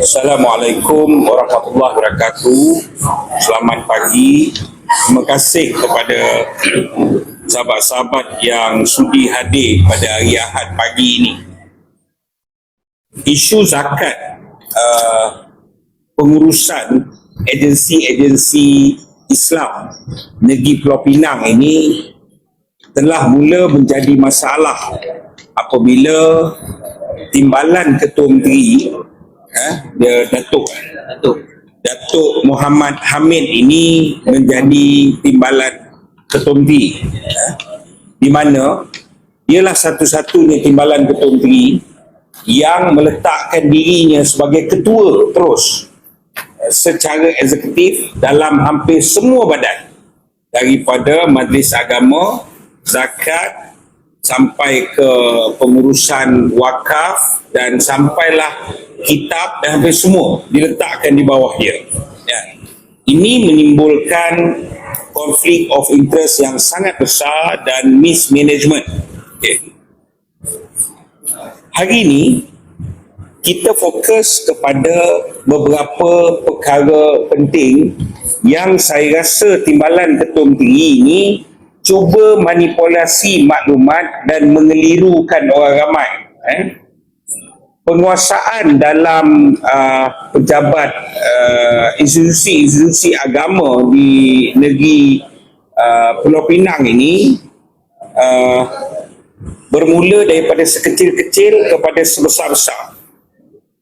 Assalamualaikum warahmatullahi wabarakatuh. Selamat pagi. Terima kasih kepada sahabat-sahabat yang sudi hadir pada hari Ahad pagi ini. Isu zakat uh, pengurusan agensi-agensi Islam negeri Pulau Pinang ini telah mula menjadi masalah apabila timbalan ketua menteri eh, dia Datuk. Datuk. Datuk Muhammad Hamid ini menjadi timbalan ketua menteri. Eh, di mana ialah satu-satunya timbalan ketua menteri yang meletakkan dirinya sebagai ketua terus eh, secara eksekutif dalam hampir semua badan. Daripada majlis agama zakat sampai ke pengurusan wakaf dan sampailah kitab dan hampir semua diletakkan di bawah dia. Ya. Ini menimbulkan konflik of interest yang sangat besar dan mismanagement. Okay. Hari ini kita fokus kepada beberapa perkara penting yang saya rasa timbalan ketua menteri ini cuba manipulasi maklumat dan mengelirukan orang ramai eh? penguasaan dalam uh, pejabat uh, institusi-institusi agama di negeri uh, Pulau Pinang ini uh, bermula daripada sekecil-kecil kepada sebesar-besar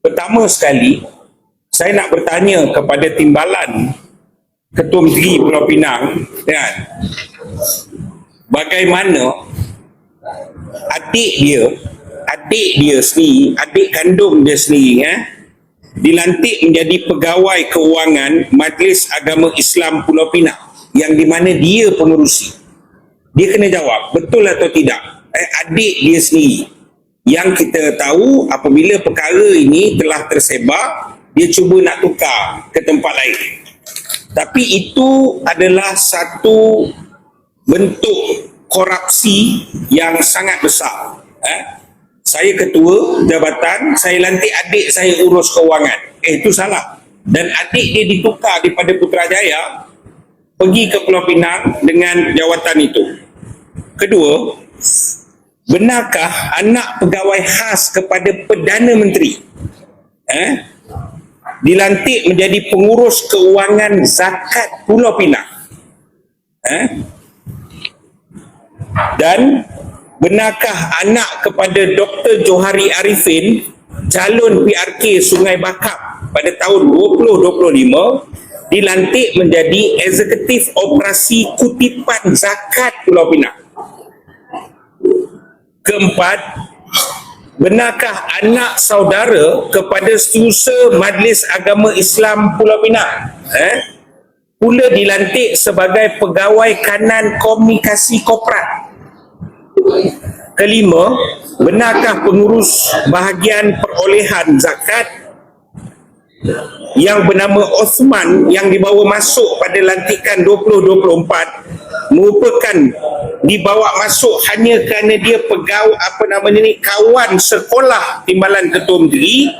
pertama sekali saya nak bertanya kepada timbalan Ketua Menteri Pulau Pinang kan bagaimana adik dia adik dia sendiri adik kandung dia sendiri eh, dilantik menjadi pegawai keuangan Majlis Agama Islam Pulau Pinang yang di mana dia pengurusi. Dia kena jawab betul atau tidak? Eh, adik dia sendiri. Yang kita tahu apabila perkara ini telah tersebar dia cuba nak tukar ke tempat lain. Tapi itu adalah satu bentuk korupsi yang sangat besar. Eh? Saya ketua jabatan, saya lantik adik saya urus kewangan. Eh, itu salah. Dan adik dia ditukar daripada Putrajaya pergi ke Pulau Pinang dengan jawatan itu. Kedua, benarkah anak pegawai khas kepada Perdana Menteri eh, dilantik menjadi pengurus keuangan zakat Pulau Pinang? Eh, dan benarkah anak kepada Dr. Johari Arifin calon PRK Sungai Bakap pada tahun 2025 dilantik menjadi eksekutif operasi kutipan zakat Pulau Pinang keempat benarkah anak saudara kepada setiausaha Majlis Agama Islam Pulau Pinang eh pula dilantik sebagai pegawai kanan komunikasi korporat. Kelima, benarkah pengurus bahagian perolehan zakat yang bernama Osman yang dibawa masuk pada lantikan 2024 merupakan dibawa masuk hanya kerana dia pegawai apa namanya ni kawan sekolah timbalan ketua menteri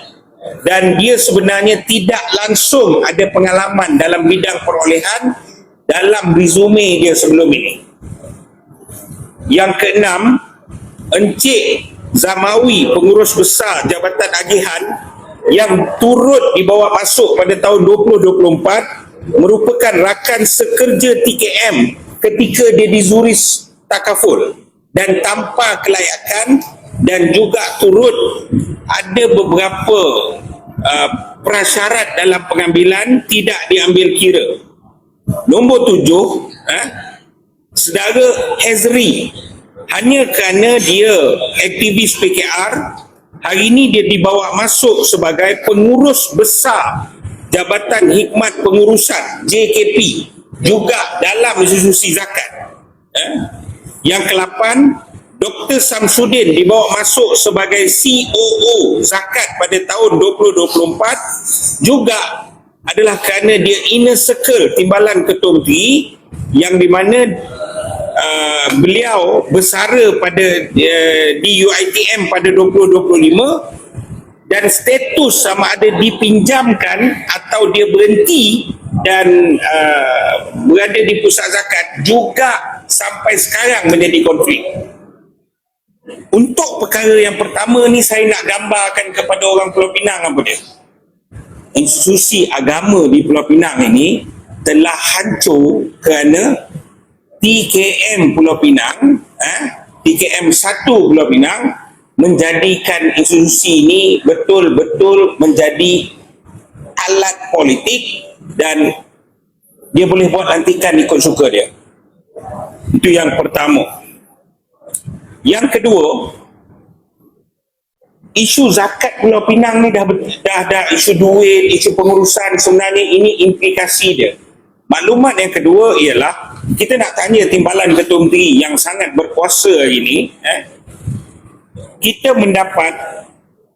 dan dia sebenarnya tidak langsung ada pengalaman dalam bidang perolehan dalam resume dia sebelum ini. Yang keenam, Encik Zamawi, pengurus besar Jabatan Agihan yang turut dibawa masuk pada tahun 2024 merupakan rakan sekerja TKM ketika dia di Zuris Takaful dan tanpa kelayakan dan juga turut ada beberapa uh, prasyarat dalam pengambilan tidak diambil kira. Nombor tujuh, eh, saudara Hezri hanya kerana dia aktivis PKR, hari ini dia dibawa masuk sebagai pengurus besar Jabatan Hikmat Pengurusan JKP juga dalam institusi zakat. Eh? Yang kelapan, Dr. Samsudin dibawa masuk sebagai COO zakat pada tahun 2024 juga adalah kerana dia inner circle timbalan ketua menteri yang di mana uh, beliau bersara pada uh, di UITM pada 2025 dan status sama ada dipinjamkan atau dia berhenti dan uh, berada di pusat zakat juga sampai sekarang menjadi konflik. Untuk perkara yang pertama ni saya nak gambarkan kepada orang Pulau Pinang apa dia? Institusi agama di Pulau Pinang ini telah hancur kerana TKM Pulau Pinang, eh, TKM 1 Pulau Pinang menjadikan institusi ini betul-betul menjadi alat politik dan dia boleh buat lantikan ikut suka dia. Itu yang pertama. Yang kedua, isu zakat Pulau Pinang ni dah dah dah isu duit, isu pengurusan sebenarnya ini implikasi dia. Maklumat yang kedua ialah kita nak tanya timbalan Ketua Menteri yang sangat berkuasa ini, eh, kita mendapat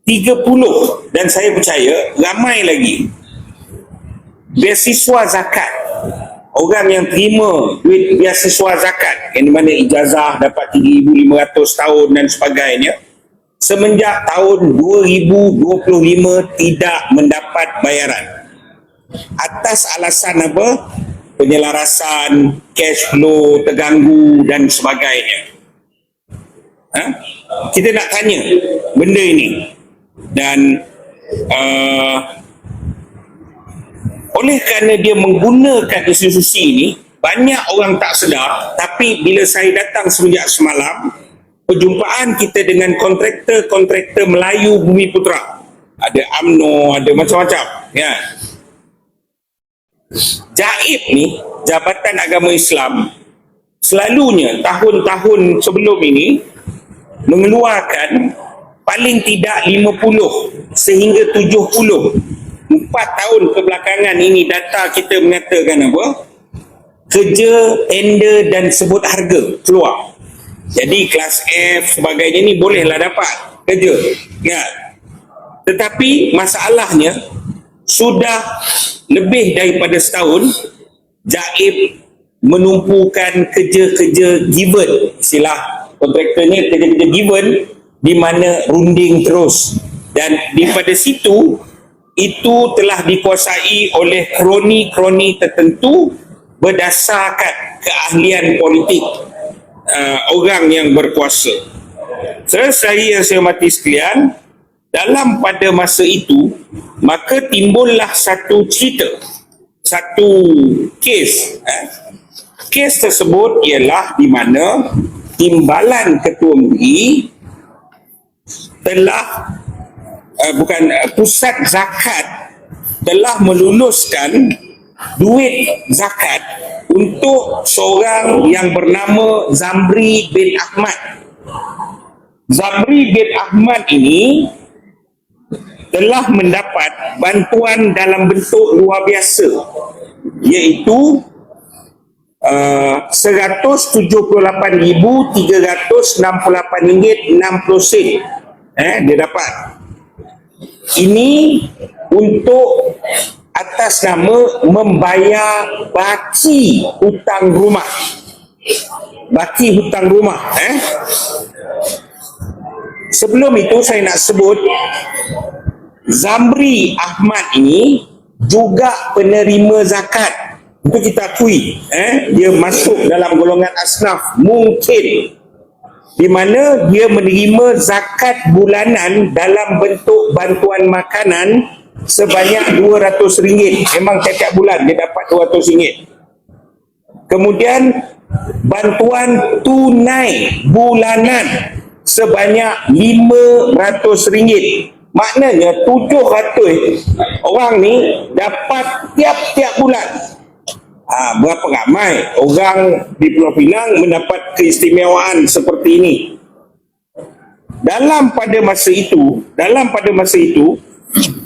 30 dan saya percaya ramai lagi. Beasiswa zakat. Orang yang terima duit beasiswa zakat yang mana ijazah dapat 3,500 tahun dan sebagainya semenjak tahun 2025 tidak mendapat bayaran. Atas alasan apa penyelarasan cash flow terganggu dan sebagainya ha? kita nak tanya benda ini dan uh, oleh kerana dia menggunakan institusi ini banyak orang tak sedar tapi bila saya datang semenjak semalam perjumpaan kita dengan kontraktor-kontraktor Melayu Bumi Putra ada AMNO, ada macam-macam ya. Jaib ni Jabatan Agama Islam selalunya tahun-tahun sebelum ini mengeluarkan paling tidak 50 sehingga 70 empat tahun kebelakangan ini data kita mengatakan apa? Kerja tender dan sebut harga keluar. Jadi kelas F sebagainya ni bolehlah dapat kerja. Ya. Tetapi masalahnya sudah lebih daripada setahun Jaib menumpukan kerja-kerja given istilah kontraktor ni kerja-kerja given di mana runding terus dan daripada situ itu telah dikuasai oleh kroni-kroni tertentu berdasarkan keahlian politik uh, orang yang berkuasa. Selesai yang saya mati sekalian, dalam pada masa itu, maka timbullah satu cerita, satu kes. Eh. Kes tersebut ialah di mana timbalan Ketua Menteri telah uh, bukan uh, pusat zakat telah meluluskan duit zakat untuk seorang yang bernama Zamri bin Ahmad. Zamri bin Ahmad ini telah mendapat bantuan dalam bentuk luar biasa iaitu uh, RM178,368.60 eh, dia dapat. Ini untuk atas nama membayar baki hutang rumah. Baki hutang rumah eh. Sebelum itu saya nak sebut Zamri Ahmad ini juga penerima zakat. Itu kita akui eh? Dia masuk dalam golongan asnaf mungkin. Di mana dia menerima zakat bulanan dalam bentuk bantuan makanan sebanyak RM200 memang setiap bulan dia dapat RM200 kemudian bantuan tunai bulanan sebanyak RM500 maknanya 700 orang ni dapat tiap-tiap bulan. Ha, berapa ramai orang di Pulau Pinang mendapat keistimewaan seperti ini. Dalam pada masa itu dalam pada masa itu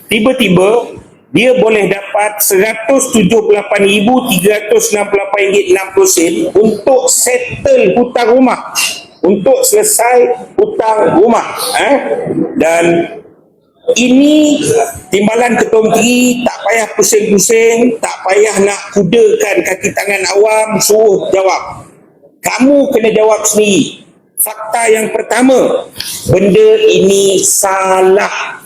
tiba-tiba dia boleh dapat RM178,368.60 untuk settle hutang rumah. Untuk selesai hutang rumah eh? dan ini timbalan ketua menteri tak payah pusing-pusing tak payah nak kudakan kaki tangan awam suruh jawab. Kamu kena jawab sendiri. Fakta yang pertama benda ini salah.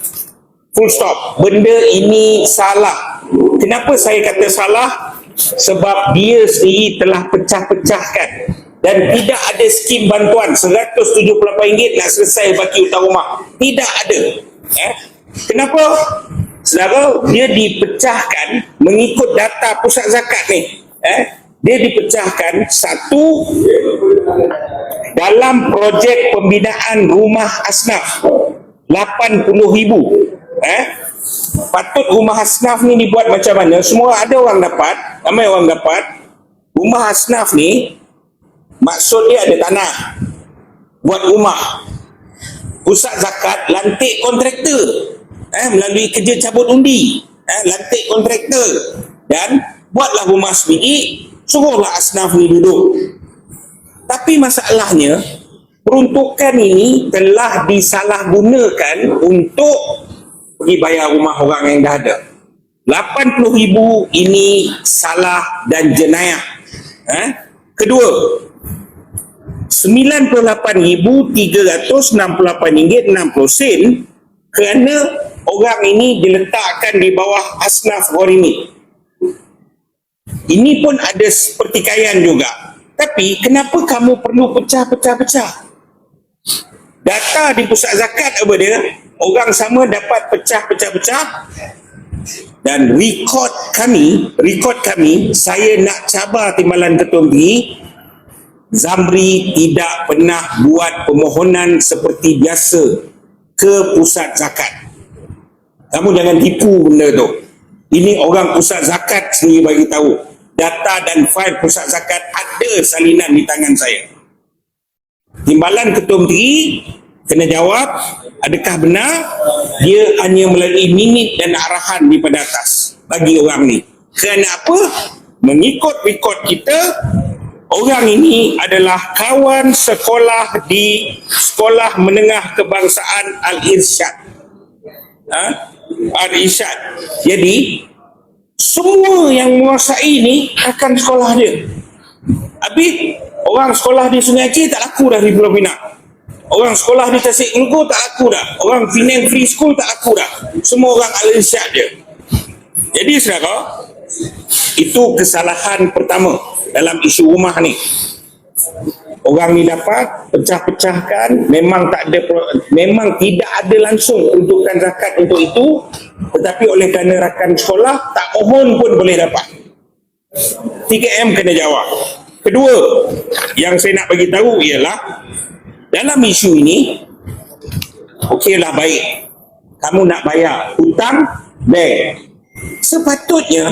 Full stop. Benda ini salah. Kenapa saya kata salah? Sebab dia sendiri telah pecah-pecahkan. Dan tidak ada skim bantuan. RM178 nak selesai baki hutang rumah. Tidak ada. Eh? Kenapa Saudara, dia dipecahkan mengikut data pusat zakat ni. Eh, dia dipecahkan satu dalam projek pembinaan rumah asnaf 80 ribu. Eh, patut rumah asnaf ni dibuat macam mana? Semua ada orang dapat, ramai orang dapat. Rumah asnaf ni maksud dia ada tanah buat rumah. Pusat zakat lantik kontraktor eh, melalui kerja cabut undi. Eh, lantik kontraktor. Dan buatlah rumah sendiri suruhlah asnaf ni duduk. Tapi masalahnya peruntukan ini telah disalahgunakan untuk pergi bayar rumah orang yang dah ada. 80 ribu ini salah dan jenayah. Eh? kedua RM98,368.60 kerana orang ini diletakkan di bawah asnaf gharimi. Ini pun ada pertikaian juga. Tapi kenapa kamu perlu pecah-pecah-pecah? Data di pusat zakat apa dia? Orang sama dapat pecah-pecah-pecah dan rekod kami, rekod kami, saya nak cabar timbalan ketua menteri, Zamri tidak pernah buat permohonan seperti biasa ke pusat zakat. Kamu jangan tipu benda tu. Ini orang pusat zakat sendiri bagi tahu. Data dan fail pusat zakat ada salinan di tangan saya. Timbalan ketua menteri kena jawab adakah benar dia hanya melalui minit dan arahan di pada atas bagi orang ni. Kerana apa? Mengikut rekod kita orang ini adalah kawan sekolah di Sekolah Menengah Kebangsaan Al-Irsyad. Ha? Al-Isyad. Jadi, semua yang menguasai ni akan sekolah dia. Habis, orang sekolah di Sungai Aceh tak laku dah di Pulau Pinang. Orang sekolah di Tasik Meloko tak laku dah. Orang Penang Free School tak laku dah. Semua orang Al-Isyad dia. Jadi, saudara, itu kesalahan pertama dalam isu rumah ni orang ni dapat pecah-pecahkan memang tak ada memang tidak ada langsung untukkan zakat untuk itu tetapi oleh kerana rakan sekolah tak mohon pun boleh dapat. 3M kena jawab. Kedua yang saya nak bagi tahu ialah dalam isu ini okeylah baik. Kamu nak bayar hutang bank. Sepatutnya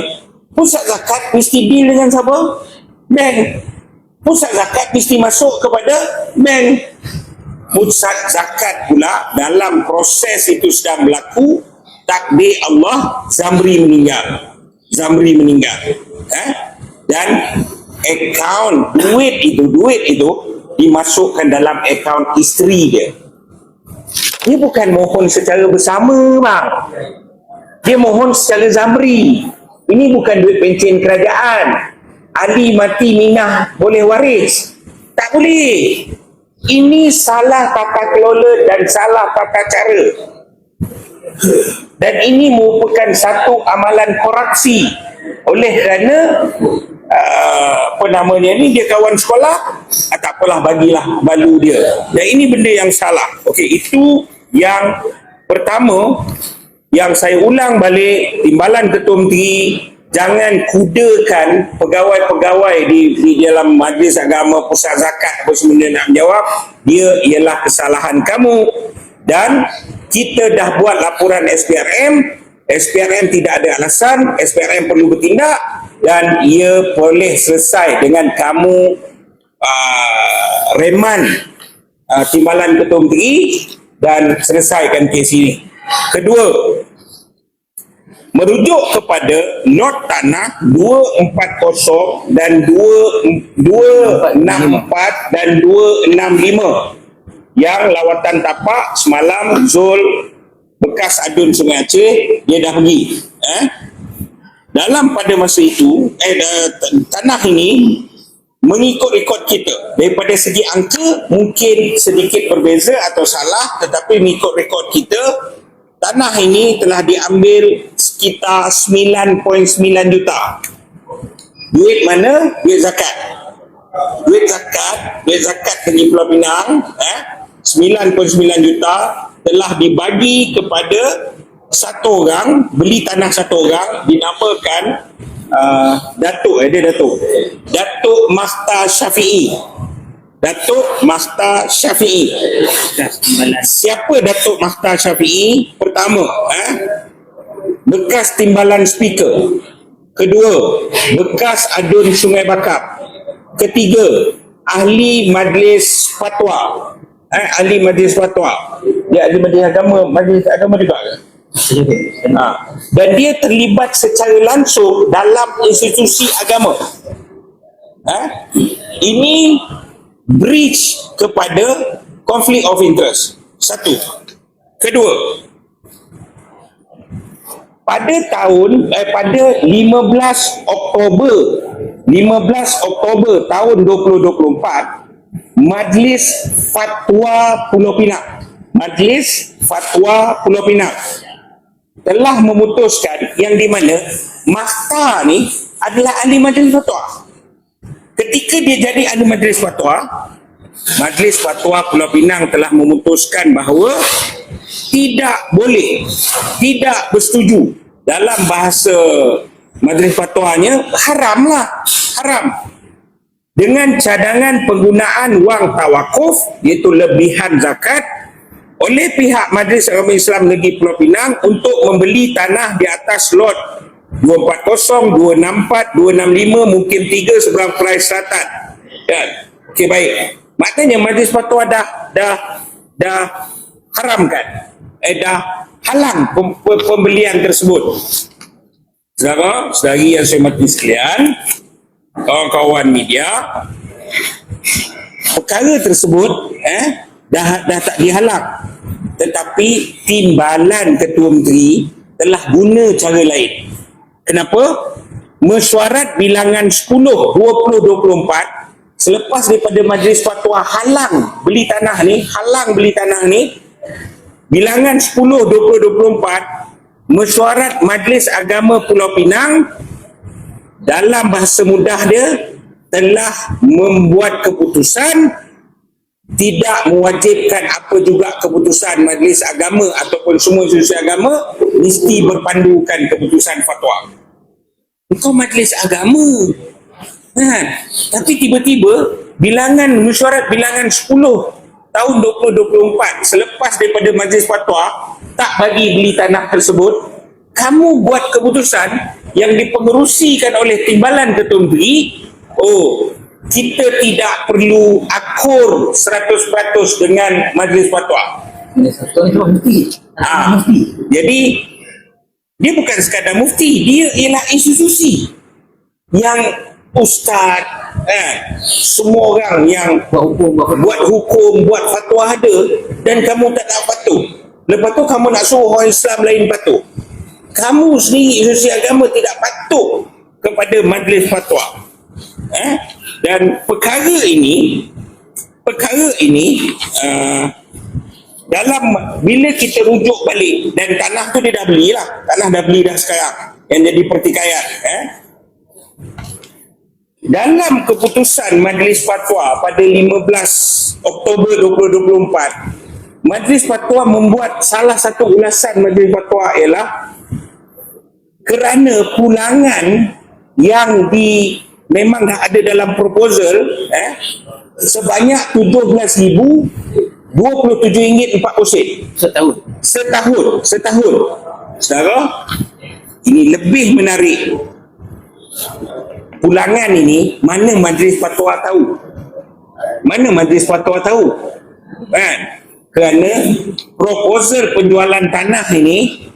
pusat zakat mesti deal dengan siapa? Bank pusat zakat mesti masuk kepada bank pusat zakat pula dalam proses itu sedang berlaku takdir Allah Zamri meninggal. Zamri meninggal. Eh? dan akaun duit itu duit itu dimasukkan dalam akaun isteri dia. Dia bukan mohon secara bersama bang. Dia mohon secara Zamri. Ini bukan duit pencen kerajaan Ali mati Minah boleh waris? Tak boleh. Ini salah tata kelola dan salah tata cara. Dan ini merupakan satu amalan korupsi oleh kerana uh, apa namanya ni dia kawan sekolah uh, tak apalah bagilah balu dia dan ini benda yang salah okey itu yang pertama yang saya ulang balik timbalan ketua menteri jangan kudakan pegawai-pegawai di, di dalam majlis agama pusat zakat apa semua nak menjawab. Dia ialah kesalahan kamu. Dan kita dah buat laporan SPRM SPRM tidak ada alasan. SPRM perlu bertindak. Dan ia boleh selesai dengan kamu uh, reman uh, timbalan ketua menteri dan selesaikan kes ini. Kedua merujuk kepada not tanah 240 dan 264 dan 265 yang lawatan tapak semalam Zul bekas adun Sungai Aceh dia dah pergi eh? dalam pada masa itu eh, tanah ini mengikut rekod kita daripada segi angka mungkin sedikit berbeza atau salah tetapi mengikut rekod kita tanah ini telah diambil sekitar 9.9 juta. Duit mana? Duit zakat. Duit zakat, duit zakat negeri Pulau Pinang, eh, 9.9 juta telah dibagi kepada satu orang, beli tanah satu orang, dinamakan uh, Datuk, eh, dia Datuk. Datuk Masta Syafi'i. Datuk Masta Syafi'i. Siapa Datuk Masta Syafi'i? Pertama, eh, bekas timbalan speaker. Kedua, bekas adun Sungai Bakap. Ketiga, ahli majlis fatwa. Eh, ahli majlis fatwa. Dia ahli majlis agama, majlis agama juga ke? Ha. Dan dia terlibat secara langsung dalam institusi agama. Ha? Ini breach kepada conflict of interest. Satu. Kedua, pada tahun eh, pada 15 Oktober 15 Oktober tahun 2024 Majlis Fatwa Pulau Pinang Majlis Fatwa Pulau Pinang telah memutuskan yang di mana Makta ni adalah ahli majlis fatwa ketika dia jadi ahli majlis fatwa Majlis Fatwa Pulau Pinang telah memutuskan bahawa tidak boleh, tidak bersetuju dalam bahasa majlis fatwanya haramlah, haram. Dengan cadangan penggunaan wang tawakuf iaitu lebihan zakat oleh pihak Majlis Agama Islam Negeri Pulau Pinang untuk membeli tanah di atas lot 240, 264, 265 mungkin 3 seberang Perai Selatan. Ya. Okey baik. Maknanya Majlis Fatwa dah dah dah haramkan eh dah halang pembelian tersebut. Saudara, sedari yang saya mati sekalian, kawan-kawan media, perkara tersebut eh dah dah tak dihalang. Tetapi timbalan Ketua Menteri telah guna cara lain. Kenapa? Mesyuarat bilangan 10 20 24 selepas daripada majlis fatwa halang beli tanah ni, halang beli tanah ni, bilangan 10 20 24 mesyuarat Majlis Agama Pulau Pinang dalam bahasa mudah dia telah membuat keputusan tidak mewajibkan apa juga keputusan majlis agama ataupun semua institusi agama mesti berpandukan keputusan fatwa. Engkau majlis agama. Kan? Tapi tiba-tiba bilangan mesyuarat bilangan 10 tahun 2024 selepas daripada majlis fatwa tak bagi beli tanah tersebut kamu buat keputusan yang dipengerusikan oleh timbalan ketua menteri oh kita tidak perlu akur 100% dengan majlis fatwa ha. jadi dia bukan sekadar mufti dia ialah institusi yang ustaz eh, semua orang yang buat hukum, buat hukum buat fatwa ada dan kamu tak nak patuh. Lepas tu kamu nak suruh orang Islam lain patuh. Kamu sendiri institusi agama tidak patuh kepada majlis fatwa. Eh? dan perkara ini perkara ini uh, dalam bila kita rujuk balik dan tanah tu dia dah beli lah tanah dah beli dah sekarang yang jadi pertikaian eh? dalam keputusan Majlis Fatwa pada 15 Oktober 2024 Majlis Fatwa membuat salah satu ulasan Majlis Fatwa ialah kerana pulangan yang di memang dah ada dalam proposal eh sebanyak 17,000 RM27.40 setahun. Setahun setahun. Saudara ini lebih menarik. Pulangan ini mana majlis fatwa tahu? Mana majlis fatwa tahu? Kan? Kerana proposal penjualan tanah ini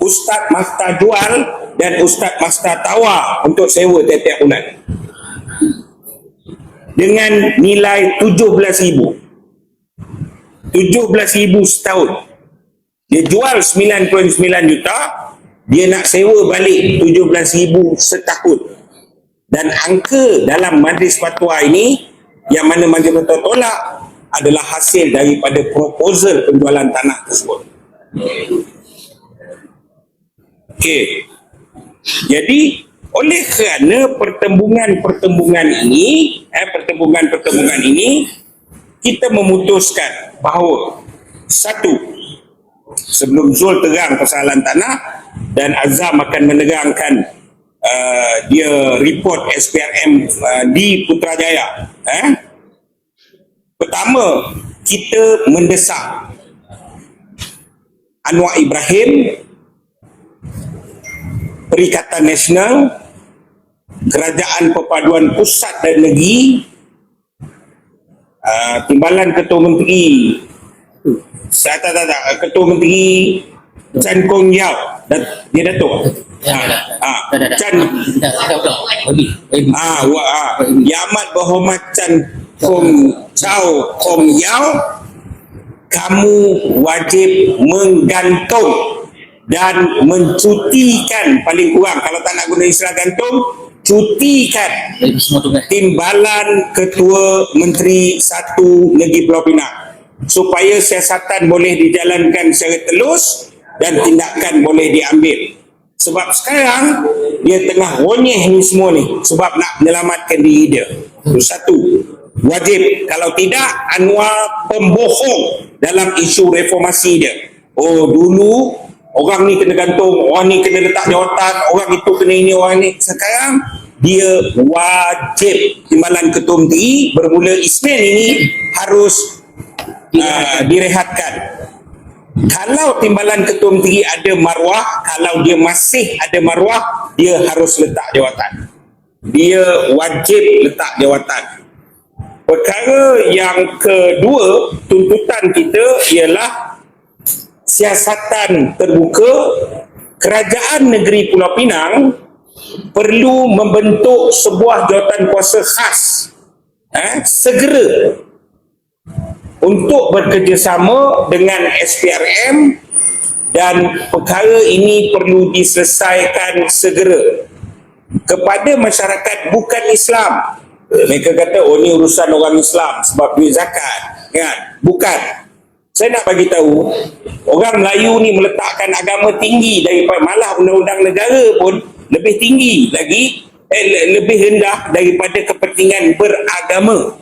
Ustaz Masta jual dan Ustaz Masta tawar untuk sewa tiap-tiap bulan. Dengan nilai 17,000 17,000 setahun. Dia jual 9.9 juta dia nak sewa balik 17,000 setahun. Dan angka dalam majlis fatwa ini yang mana majlis fatwa tolak adalah hasil daripada proposal penjualan tanah tersebut. Okey. Jadi oleh kerana pertembungan-pertembungan ini, eh, pertembungan-pertembungan ini, kita memutuskan bahawa satu, sebelum Zul terang persoalan tanah dan Azam akan menegangkan uh, dia report SPRM uh, di Putrajaya. Eh? Pertama, kita mendesak Anwar Ibrahim Perikatan Nasional Kerajaan Perpaduan Pusat dan Negeri uh, Timbalan Ketua Menteri. Saya tak tak tak. Ketua Menteri Chan Kong Yao dan dia datuk. Ah Chan. Ah wa ah. Yang Amat Berhormat Chan Kong Chao Kong Yao kamu wajib menggantung dan mencutikan paling kurang. Kalau tak nak guna istilah gantung cutikan. Timbalan ketua menteri satu negeri Pulau Pinang. Supaya siasatan boleh dijalankan secara telus dan tindakan boleh diambil. Sebab sekarang dia tengah ronyeh ni semua ni. Sebab nak menyelamatkan diri dia. Itu satu. Wajib. Kalau tidak Anwar pembohong dalam isu reformasi dia. Oh dulu orang ni kena gantung, orang ni kena letak jawatan, orang itu kena ini, orang ni. Sekarang dia wajib timbalan ketua menteri bermula Isnin ini harus uh, direhatkan. Kalau timbalan ketua menteri ada maruah, kalau dia masih ada maruah, dia harus letak jawatan. Dia wajib letak jawatan. Perkara yang kedua, tuntutan kita ialah siasatan terbuka kerajaan negeri Pulau Pinang perlu membentuk sebuah jawatan kuasa khas eh, segera untuk bekerjasama dengan SPRM dan perkara ini perlu diselesaikan segera kepada masyarakat bukan Islam. Mereka kata oh ini urusan orang Islam sebab duit zakat. Kan? Bukan saya nak bagi tahu orang Melayu ni meletakkan agama tinggi daripada malah undang-undang negara pun lebih tinggi lagi eh, lebih rendah daripada kepentingan beragama.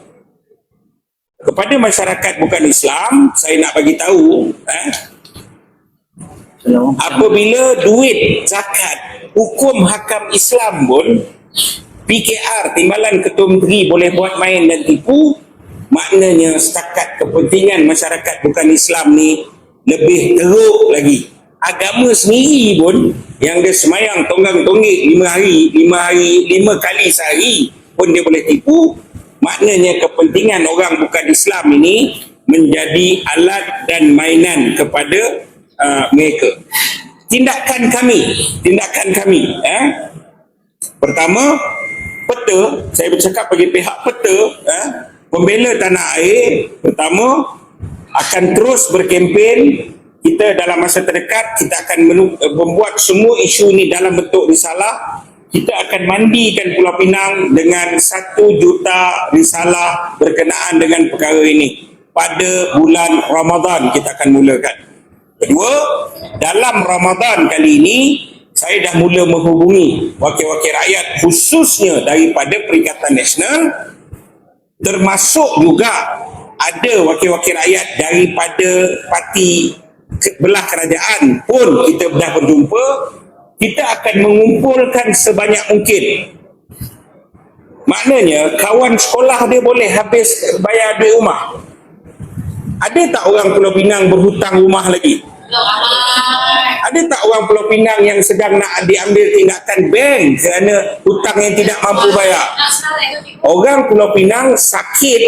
Kepada masyarakat bukan Islam saya nak bagi tahu eh, apabila duit zakat hukum hakam Islam pun PKR timbalan ketua menteri boleh buat main dan tipu maknanya setakat kepentingan masyarakat bukan Islam ni lebih teruk lagi agama sendiri pun yang dia semayang tonggang tonggik lima hari lima hari lima kali sehari pun dia boleh tipu maknanya kepentingan orang bukan Islam ini menjadi alat dan mainan kepada uh, mereka tindakan kami tindakan kami eh? pertama peta saya bercakap bagi pihak peta eh? Pembela tanah air pertama akan terus berkempen. Kita dalam masa terdekat kita akan eh, membuat semua isu ini dalam bentuk risalah. Kita akan mandikan Pulau Pinang dengan satu juta risalah berkenaan dengan perkara ini. Pada bulan Ramadan kita akan mulakan. Kedua dalam Ramadan kali ini saya dah mula menghubungi wakil-wakil rakyat khususnya daripada Perikatan Nasional termasuk juga ada wakil-wakil rakyat daripada parti belah kerajaan pun kita dah berjumpa kita akan mengumpulkan sebanyak mungkin. Maknanya kawan sekolah dia boleh habis bayar duit rumah. Ada tak orang Pulau Pinang berhutang rumah lagi ada tak orang Pulau Pinang yang sedang nak diambil tindakan bank kerana hutang yang tidak mampu bayar? Orang Pulau Pinang sakit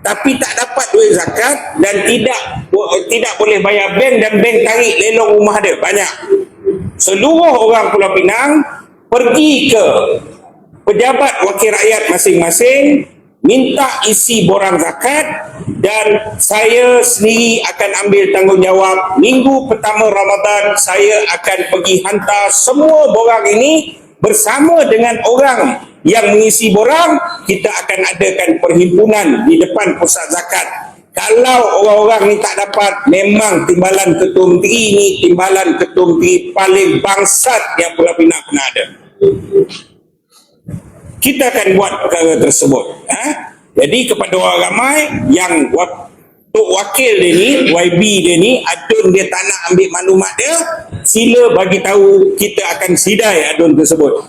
tapi tak dapat duit zakat dan tidak tidak boleh bayar bank dan bank tarik lelong rumah dia banyak. Seluruh orang Pulau Pinang pergi ke pejabat wakil rakyat masing-masing minta isi borang zakat dan saya sendiri akan ambil tanggungjawab. Minggu pertama Ramadan saya akan pergi hantar semua borang ini bersama dengan orang yang mengisi borang. Kita akan adakan perhimpunan di depan pusat zakat. Kalau orang-orang ni tak dapat memang timbalan ketua menteri ni timbalan ketua menteri paling bangsat yang pernah pernah ada kita akan buat perkara tersebut ha? jadi kepada orang ramai yang Tok Wakil dia ni YB dia ni adun dia tak nak ambil maklumat dia sila bagi tahu kita akan sidai adun tersebut.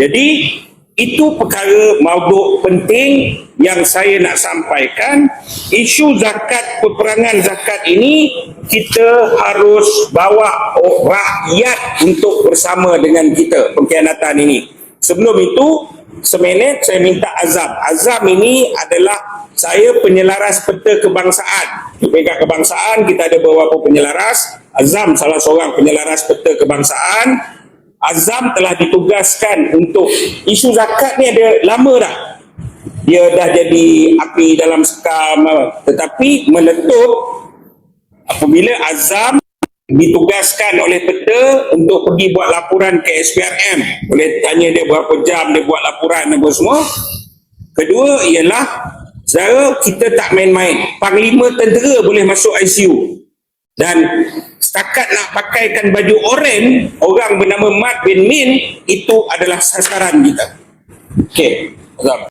Jadi itu perkara mauduk penting yang saya nak sampaikan. Isu zakat peperangan zakat ini kita harus bawa rakyat untuk bersama dengan kita pengkhianatan ini sebelum itu seminit saya minta azam. Azam ini adalah saya penyelaras peta kebangsaan. Peringkat kebangsaan kita ada beberapa penyelaras. Azam salah seorang penyelaras peta kebangsaan. Azam telah ditugaskan untuk isu zakat ni ada lama dah. Dia dah jadi api dalam sekam tetapi meletup apabila Azam ditugaskan oleh peta untuk pergi buat laporan ke SPRM. Boleh tanya dia berapa jam dia buat laporan apa semua. Kedua ialah Saudara, kita tak main-main. Panglima tentera boleh masuk ICU. Dan setakat nak pakaikan baju oren, orang bernama Mat bin Min, itu adalah sasaran kita. Okey.